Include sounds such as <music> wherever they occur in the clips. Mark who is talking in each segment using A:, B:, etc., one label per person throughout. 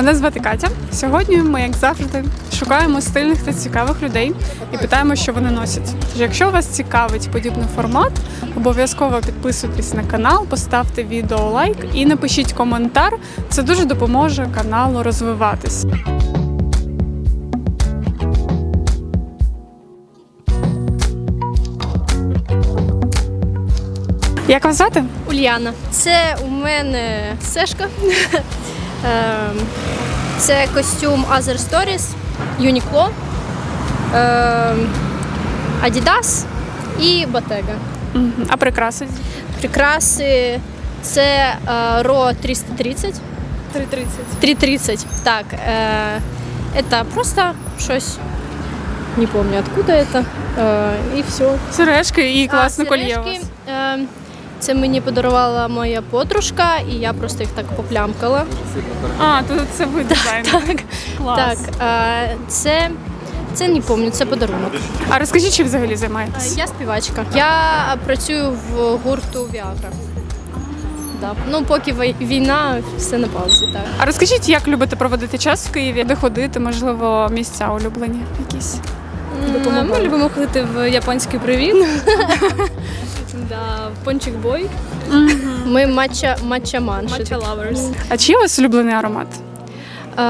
A: Мене звати Катя. Сьогодні ми, як завжди, шукаємо стильних та цікавих людей і питаємо, що вони носять. Тож, якщо вас цікавить подібний формат, обов'язково підписуйтесь на канал, поставте відео лайк і напишіть коментар. Це дуже допоможе каналу розвиватись. Як вас звати?
B: Ульяна. Це у мене сешка. Ем, Це костюм Other Stories, Uniqlo, ем, Adidas і Bottega.
A: А прикраси?
B: Прикраси це е, RO 330.
A: 3.30.
B: 330. Так. Е, Это просто щось. Не помню, откуда это. Е, І все.
A: Сережки і класне
B: А, Це мені подарувала моя подружка, і я просто їх так поплямкала.
A: А, то це ви дизайнер.
B: Так,
A: Клас.
B: так. Це, це не пам'ятаю, це подарунок.
A: А розкажіть, чим взагалі займаєтесь?
B: Я співачка. Я працюю в гурту Viagra. Да. Ну, поки війна, все на паузі. Так.
A: А розкажіть, як любите проводити час в Києві, де ходити, можливо, місця улюблені якісь?
C: Ми любимо ходити в японський привіт. <laughs> да, пончик бой,
B: Ми матча, матча
C: матча лаверс.
A: А чи є у вас улюблений аромат?
B: Е,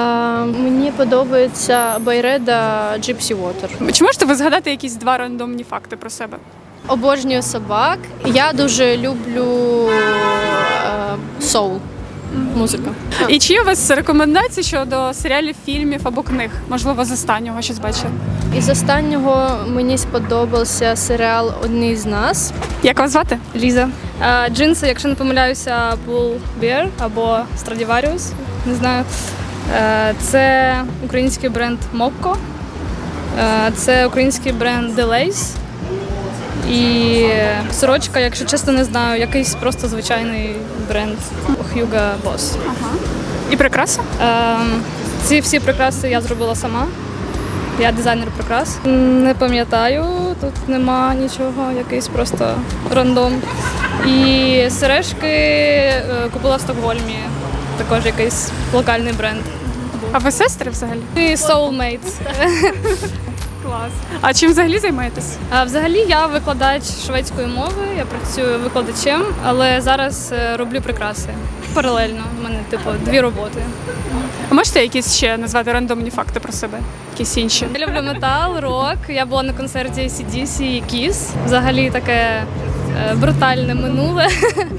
B: мені подобається Байреда Gypsy Water.
A: Чи можете ви згадати якісь два рандомні факти про себе?
B: Обожнюю собак. Я дуже люблю е, соул. Музика.
A: І чи є у вас рекомендації щодо серіалів, фільмів або книг? Можливо, з останнього щось бачили?
B: Із останнього мені сподобався серіал Одні з нас.
A: Як вас звати?
C: Ліза. Джинси, якщо не помиляюся, Bull Bear або Stradivarius, не знаю. Е, Це український бренд Mokko. Е, Це український бренд Delays. І сорочка, якщо чесно, не знаю, якийсь просто звичайний бренд Hugo Boss.
A: І прикраса?
C: Ем, ці всі прикраси я зробила сама. Я дизайнер прикрас. Не пам'ятаю, тут нема нічого, якийсь просто рандом. І сережки е, купила в Стокгольмі, також якийсь локальний бренд.
A: А ви сестри взагалі?
C: І Soulmates. <laughs>
A: Клас. А чим взагалі займаєтесь?
C: А взагалі я викладач шведської мови, я працюю викладачем, але зараз е, роблю прикраси. Паралельно. У мене типу дві роботи.
A: А можете якісь ще назвати рандомні факти про себе? Якісь інші?
C: Я люблю метал, рок. Я була на концерті ACDC і Kiss. Взагалі таке е, брутальне минуле.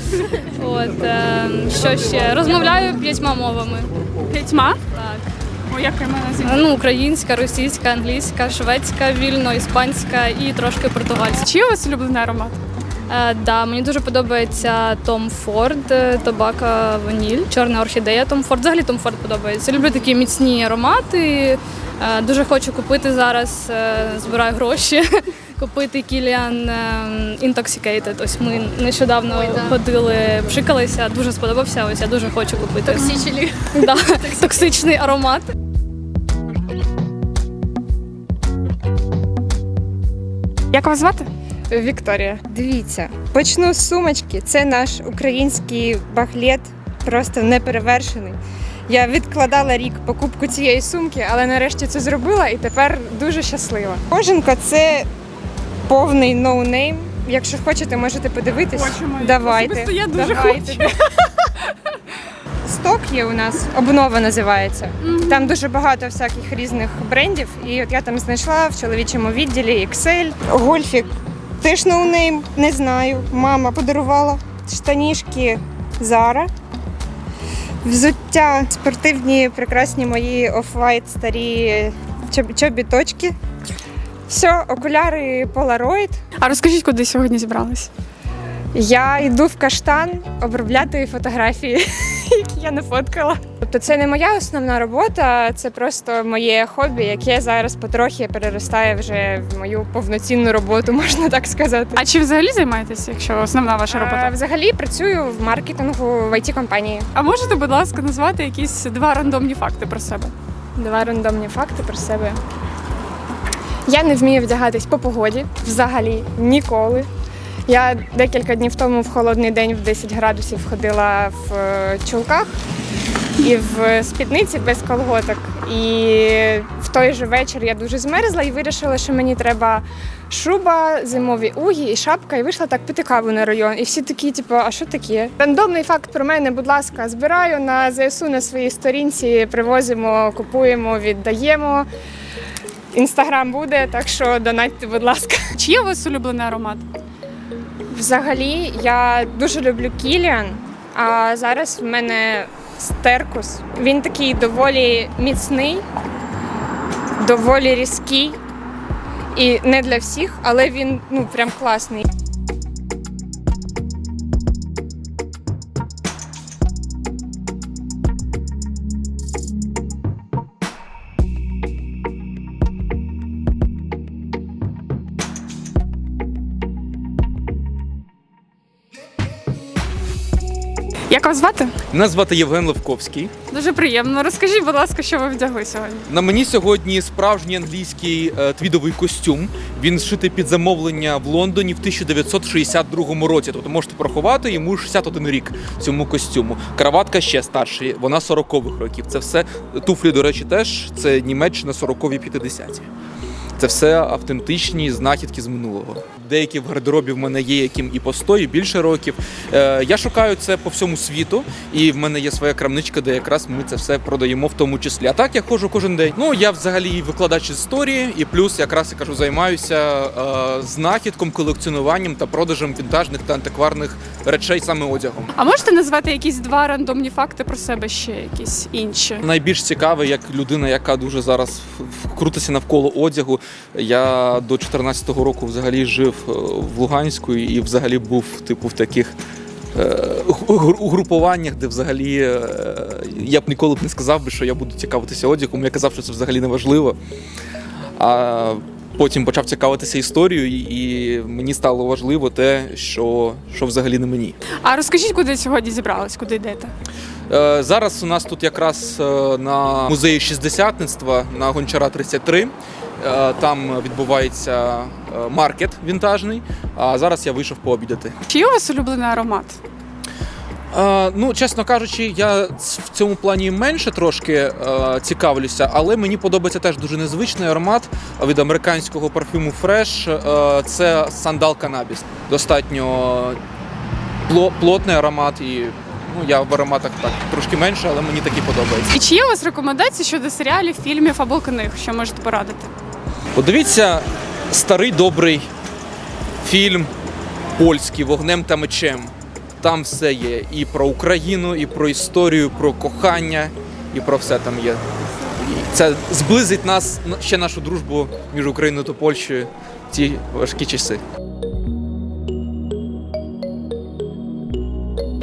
C: <laughs> От, е, що ще? Розмовляю п'ятьма мовами.
A: П'ятьма?
C: Так.
A: О, як мене
C: Е, Ну, українська, російська, англійська, шведська, вільно, іспанська і трошки португальська.
A: Чи у вас улюблений аромат?
C: Е, да, мені дуже подобається Том Форд, табака, Тобака Ваніль, Чорна орхідея Том Форд. Взагалі Том Форд подобається. Люблю такі міцні аромати. Е, Дуже хочу купити зараз, е, збираю гроші. Купити Кіліан Intoxicated. Ось ми нещодавно ходили, пшикалися, дуже сподобався. Ось я дуже хочу купити.
B: Токсичні. <laughs>
C: Да, токсичний аромат.
A: Як вас звати?
D: Вікторія, дивіться, почну з сумочки. Це наш український бахлет, просто неперевершений. Я відкладала рік покупку цієї сумки, але нарешті це зробила і тепер дуже щаслива. Коженко це повний ноунейм. Якщо хочете, можете подивитись.
A: Хочемо.
D: Давайте.
A: Особисто я дуже
D: давайте. <laughs> Сток є у нас, обнова називається. Там дуже багато всяких різних брендів. І от я там знайшла в чоловічому відділі Excel, гольфік. Теж ноунейм, не знаю. Мама подарувала штанішки Zara. Взуття спортивні, прекрасні мої оф-вайт старі чоб- чобіточки. Все, окуляри Polaroid.
A: А розкажіть, куди сьогодні зібрались?
D: Я йду в каштан обробляти фотографії, <laughs> які я не фоткала. Тобто це не моя основна робота, це просто моє хобі, яке зараз потрохи переростає вже в мою повноцінну роботу, <laughs> можна так сказати.
A: А чи взагалі займаєтесь, якщо основна ваша робота?
D: А, взагалі працюю в маркетингу в it компанії.
A: А можете, будь ласка, назвати якісь два рандомні факти про себе?
D: Два рандомні факти про себе. Я не вмію вдягатись по погоді взагалі ніколи. Я декілька днів тому в холодний день в 10 градусів ходила в е, чулках. і в спідниці без колготок. І в той же вечір я дуже змерзла і вирішила, що мені треба шуба, зимові угі і шапка, і вийшла так пити каву на район. І всі такі, типу, а що таке? Рандомний факт про мене, будь ласка, збираю на ЗСУ на своїй сторінці, привозимо, купуємо, віддаємо. Інстаграм буде, так що донатьте, будь ласка.
A: Чи є у вас улюблений аромат?
D: Взагалі, я дуже люблю Кіліан, а зараз в мене стеркус. Він такий доволі міцний, доволі різкий. І не для всіх, але він ну прям класний.
A: Як вас звати?
E: Мене звати Євген Левковський.
A: Дуже приємно. Розкажіть, будь ласка, що ви вдягли сьогодні?
E: На мені сьогодні справжній англійський е, твідовий костюм. Він зшитий під замовлення в Лондоні в 1962 році. Тобто можете порахувати йому 61 рік цьому костюму. Краватка ще старша, вона 40-х років. Це все туфлі, до речі, теж це Німеччина 40-ві 50-ті. Це все автентичні знахідки з минулого. Деякі в гардеробі в мене є, яким і по 100, і більше років. Е, я шукаю це по всьому світу, і в мене є своя крамничка, де якраз ми це все продаємо в тому числі. А так я ходжу кожен день. Ну я взагалі викладач історії, і плюс якраз я кажу, займаюся е, знахідком, колекціонуванням та продажем вінтажних та антикварних речей саме одягом.
A: А можете назвати якісь два рандомні факти про себе ще якісь інші?
E: Найбільш цікаве, як людина, яка дуже зараз крутиться навколо одягу. Я до 14-го року взагалі жив е, в Луганську і взагалі був типу в таких. е, Угрупуваннях, де взагалі е, я б ніколи б не сказав би, що я буду цікавитися одягом. Я казав, що це взагалі не важливо. А потім почав цікавитися історією, і мені стало важливо те, що, що взагалі не мені.
A: А розкажіть, куди сьогодні зібрались, куди йдете?
E: Зараз у нас тут якраз на музеї шістдесятництва на Гончара 33. Е, Там відбувається е, маркет вінтажний. А зараз я вийшов пообідати.
A: Чи є у вас улюблений аромат?
E: Е, Ну, чесно кажучи, я в цьому плані менше трошки е, цікавлюся, але мені подобається теж дуже незвичний аромат від американського парфюму Fresh. Е, Це сандал канабіс. Достатньо плотний аромат і. Ну, я в ароматах так трошки менше, але мені такі подобаються.
A: І чи є у вас рекомендації щодо серіалів, фільмів або книг, що можете порадити?
E: Подивіться старий добрий фільм польський вогнем та мечем. Там все є і про Україну, і про історію, про кохання, і про все там є. Це зблизить нас ще нашу дружбу між Україною та Польщею в ті важкі часи.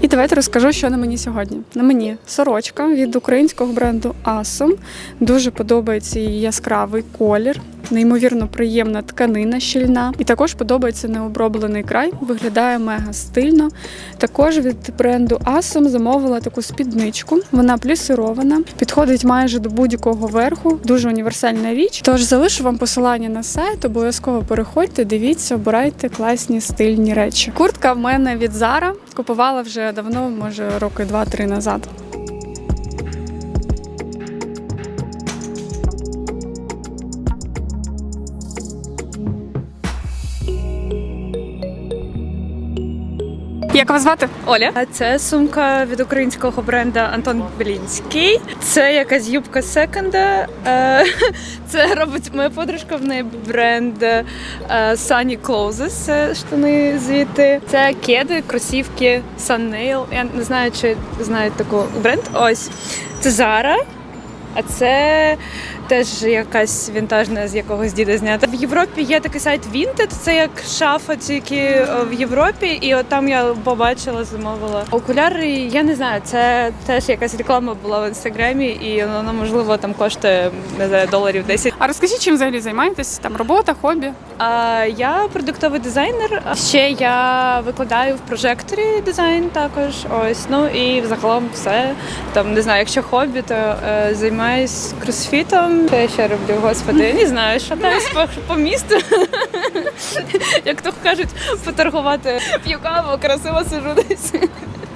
A: І давайте розкажу, що на мені сьогодні. На мені сорочка від українського бренду Asom. Дуже подобається її яскравий колір, неймовірно приємна тканина щільна. І також подобається необроблений край, виглядає мега стильно. Також від бренду Asom замовила таку спідничку. Вона плісирована, підходить майже до будь-якого верху. Дуже універсальна річ. Тож залишу вам посилання на сайт. Обов'язково переходьте, дивіться, обирайте класні стильні речі. Куртка в мене від Zara. Купувала вже давно, може роки два-три назад. Як вас звати?
F: Оля. Це сумка від українського бренду Антон Белінський. Це якась юбка секонда. Е, <laughs> Це робить моя подружка. В неї бренд е, Sunny Clothes. Це штани звідти. Це кеди, кросівки Sunnail. Я не знаю, чи знають таку бренд. Ось це Zara. А це теж якась вінтажна з якогось діда знята. В Європі є такий сайт Vinted, це як шафа, тільки е, в Європі, і от там я побачила, замовила окуляри. Я не знаю, це теж якась реклама була в інстаграмі, і вона можливо там коштує не знаю, доларів 10.
A: А розкажіть, чим взагалі займаєтесь? Там робота, хобі?
F: А я продуктовий дизайнер. Ще я викладаю в прожекторі дизайн також. Ось ну і взагалом все там не знаю, якщо хобі, то е, займаюсь кросфітом. Що я ще роблю, господи, не знаю, що там по, місту. <laughs> Як то кажуть, поторгувати п'ю каву, красиво сижу десь.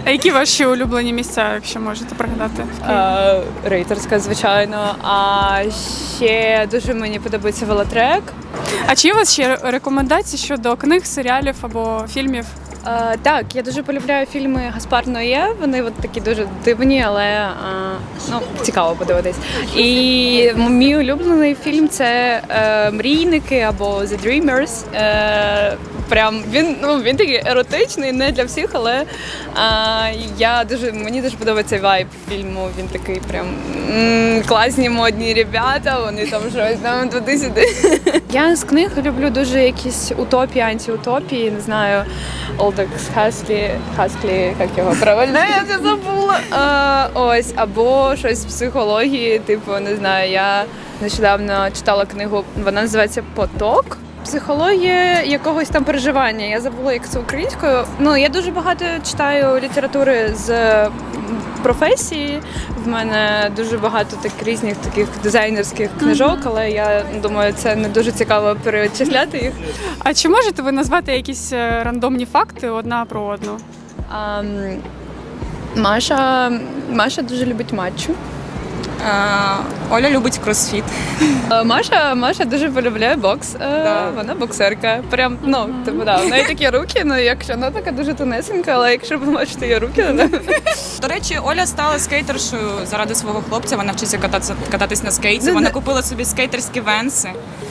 A: А які ваші улюблені місця, якщо можете пригадати?
F: Е, Рейтерська, звичайно. А ще дуже мені подобається велотрек.
A: А чи є у вас ще рекомендації щодо книг, серіалів або фільмів?
F: Е, так, я дуже полюбляю фільми Гаспар Ноє. Вони от такі дуже дивні, але е, ну, цікаво подивитись. І мій улюблений фільм це е, Мрійники або The Dreamers. Е, прям він ну він такий еротичний, не для всіх, але е, я дуже мені дуже подобається вайб фільму. Він такий прям м, класні модні ребята. Вони там щось там туди-сюди. <laughs> Я з книг люблю дуже якісь утопії, антиутопії, не знаю. Олдекс Хаслі, Хаслі, як його правильно, я це забула. А, ось, або щось з психології, типу, не знаю, я нещодавно читала книгу, вона називається Поток. Психологія якогось там переживання. Я забула, як це українською. Ну, я дуже багато читаю літератури з професії. В мене дуже багато так різних таких дизайнерських книжок, але я думаю, це не дуже цікаво перечисляти їх.
A: А чи можете ви назвати якісь е, рандомні факти одна про одну?
F: А, Маша, Маша дуже любить матчу.
G: Оля любить кросфіт.
F: Маша, Маша дуже полюбляє бокс. Е, Вона боксерка. Прям, ну, типу, да, в неї такі руки, ну якщо вона така дуже тонесенька, але якщо ви бачите її руки, то <laughs>
G: До речі, Оля стала скейтершою заради свого хлопця. Вона вчиться кататися кататись на скейті.
F: Ну,
G: Вона купила собі скейтерські венси.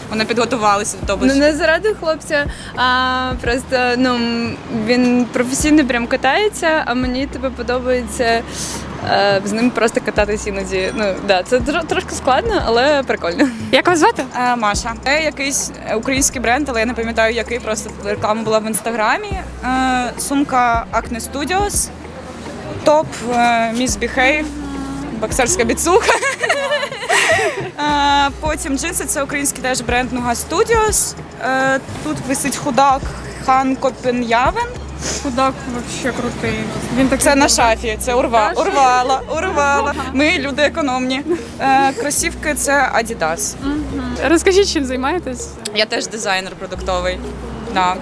G: Вона підготувалася до того.
F: ну, не заради хлопця, а просто ну він професійно прям катається, а мені тебе подобається. Е, З ним просто кататись іноді. Ну да, це трошки складно, але прикольно.
A: Як вас звати?
G: Е, Маша. Це якийсь український бренд, але я не пам'ятаю, який просто реклама була в інстаграмі. Е, Сумка Acne Studios, топ Miss Behave, боксерська біцуха. Потім джинси це український теж бренд Нуга Studios. Тут висить худак Хан Копен'явен.
A: Худак вообще крутий. Він так
G: Це на шафі, це урва, урвала, урвала. Ми люди економні. Е, Кросівки це Adidas.
A: Розкажіть, чим займаєтесь?
G: Я теж дизайнер продуктовий. Да.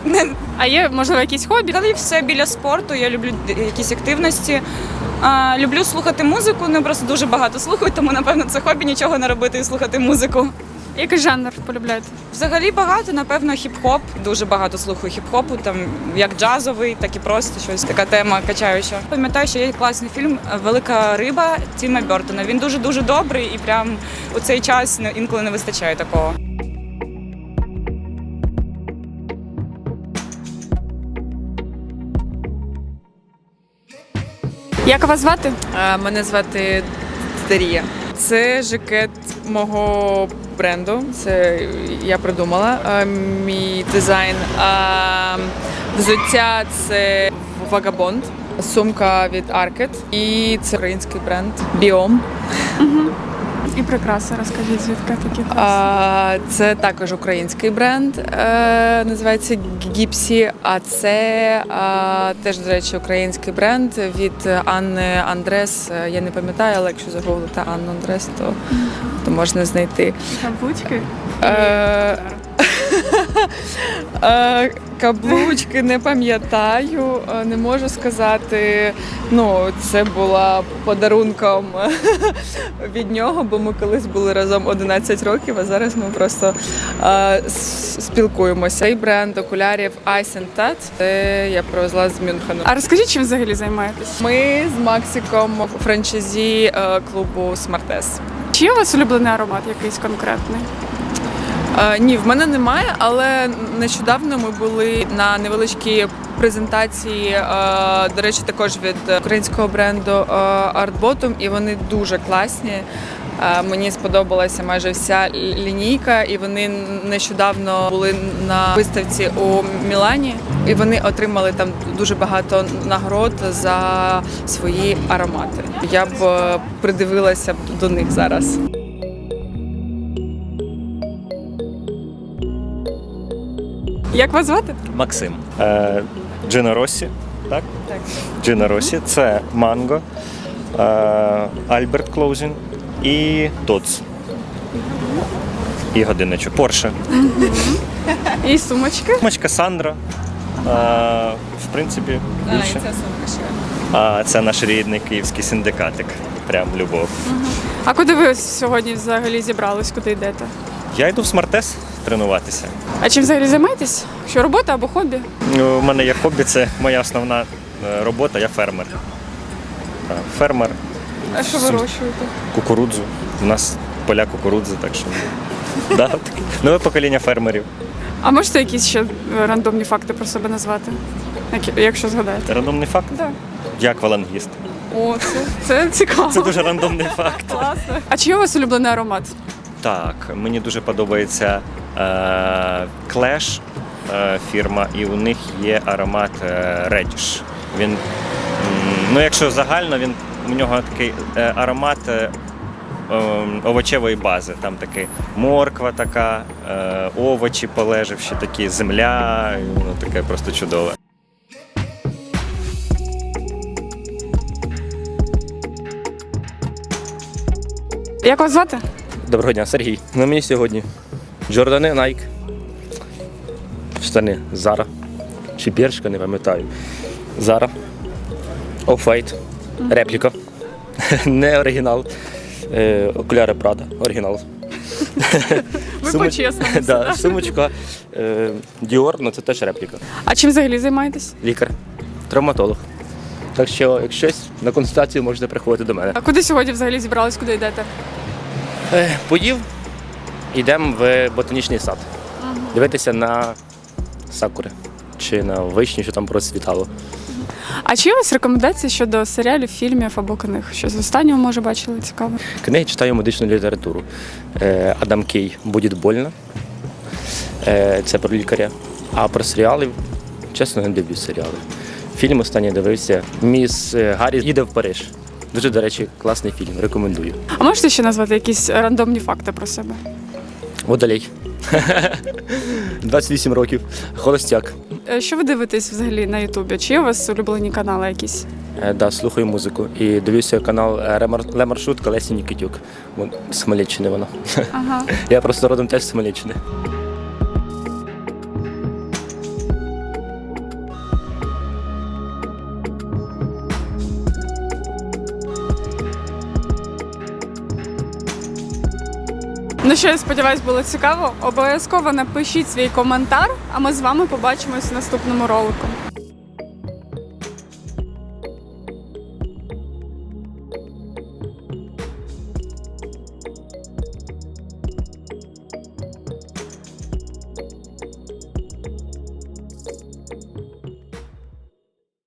A: А є можливо якісь хобі?
G: Взагалі все біля спорту. Я люблю д- якісь активності. А, люблю слухати музику. Не просто дуже багато слухаю, тому напевно це хобі нічого не робити і слухати музику.
A: Який жанр полюбляєте?
G: Взагалі багато, напевно, хіп-хоп. Дуже багато слухаю хіп-хопу, там як джазовий, так і просто щось. Така тема качаюча. Пам'ятаю, що є класний фільм Велика риба Тіма Бертона. Він дуже дуже добрий і прям у цей час інколи не вистачає такого.
A: Як вас звати?
H: Е, Мене звати Дарія. Це жакет мого бренду. Це я придумала. Е, Мій дизайн. Взуття це Vagabond. Сумка від Arket. І це український бренд Біом.
A: І прикраси, розкажіть, звідки такі краси?
H: А, Це також український бренд, е, називається Гіпсі. А це а, теж, до речі, український бренд від Анни Андрес. Я не пам'ятаю, але якщо загуглити Анну Андрес, то, то можна знайти.
A: Шабучки?
H: Е, Каблучки не пам'ятаю, е, не можу сказати. Ну, це була подарунком <laughs> від нього, бо ми колись були разом 11 років, а зараз ми просто е, спілкуємося. Цей бренд окулярів Ice and Tat, це я привезла з Мюнхену.
A: А розкажіть, чим взагалі займаєтесь?
H: Ми з Максиком е, клубу Smartess.
A: Чи є у вас улюблений аромат якийсь конкретний?
H: Е, Ні, в мене немає, але нещодавно ми були на невеличкій презентації, е, до речі, також від українського бренду е, Art Bottom, і вони дуже класні. Мені сподобалася майже вся лінійка, і вони нещодавно були на виставці у Мілані, і вони отримали там дуже багато нагород за свої аромати. Я б придивилася до них зараз.
A: Як вас звати?
I: Максим. Е, Джино Росі. Так?
H: Так.
I: Джино Росі. Це Манго, е, Альберт Клоузін і Тоц. І годинничок. Порше.
A: І сумочки.
I: Мачка Сандра. Е, принципі,
G: А, і
I: більше.
G: ця сумка ще.
I: А це наш рідний київський синдикатик. Прям любов.
A: А куди ви сьогодні взагалі зібрались? Куди йдете?
I: Я йду в смартес тренуватися.
A: А чим взагалі займаєтесь? Що робота або хобі?
I: Ну, У мене є хобі, це моя основна е, робота, я фермер. Фермер,
A: А що вирощуєте?
I: кукурудзу. У нас поля кукурудзи, так що. <laughs> Да. Нове покоління фермерів.
A: А можете якісь ще е, рандомні факти про себе назвати? Якщо згадаєте?
I: Рандомний факт.
A: Да.
I: Я аквалангіст.
A: О, це, це цікаво.
I: Це дуже рандомний факт.
A: класно. А чи є у вас улюблений аромат?
I: Так, мені дуже подобається е, Clash е, фірма, і у них є аромат е, Reddish. Він, ну якщо загально, він у нього такий аромат ем, овочевої бази. Там таки морква така, овочі полежавші, такі земля, і таке просто чудове.
A: Як вас звати?
J: Доброго дня, Сергій. На мені сьогодні Джордани Nike. Штани Zara. Чи Бершка, не пам'ятаю. Zara. Off-White. Репліка. <laughs> Не оригінал. Е, окуляри Prada. Оригінал. <laughs>
A: Ви
J: Сумоч-
A: по-чесному. <laughs>
J: да,
A: да?
J: сумочка е, Dior, ну це теж репліка.
A: А чим взагалі займаєтесь?
J: Лікар, травматолог. Так що, якщо щось, на консультацію можете приходити до мене.
A: А куди сьогодні взагалі зібрались, куди йдете?
J: Е, Поїв, йдемо в ботанічний сад. Дивитися на сакури чи на вишні, що там процвітало.
A: А чи є у вас рекомендації щодо серіалів, фільмів або книг? Щось з останнього може бачили цікаве?
J: Книги читаю медичну літературу. Е, Адам Кей Буде больно. Е, Це про лікаря. А про серіали, чесно, не дивлюсь серіали. Фільм останній дивився. Міс Гаррі їде в Париж. Дуже, до речі, класний фільм. Рекомендую.
A: А можете ще назвати якісь рандомні факти про себе?
J: Водолей. 28 років. Холостяк.
A: Е, Що ви дивитесь взагалі на Ютубі? Чи є у вас улюблені канали якісь?
J: Е, Да, слухаю музику. І дивлюся канал е, Ремар- Ле Маршрут Колесі Нікітюк. Вон, З Хмельниччини вона.
A: Ага.
J: Я просто родом теж з Хмельниччини.
A: Ну що, я сподіваюсь, було цікаво. Обов'язково напишіть свій коментар, а ми з вами побачимось в наступному ролику.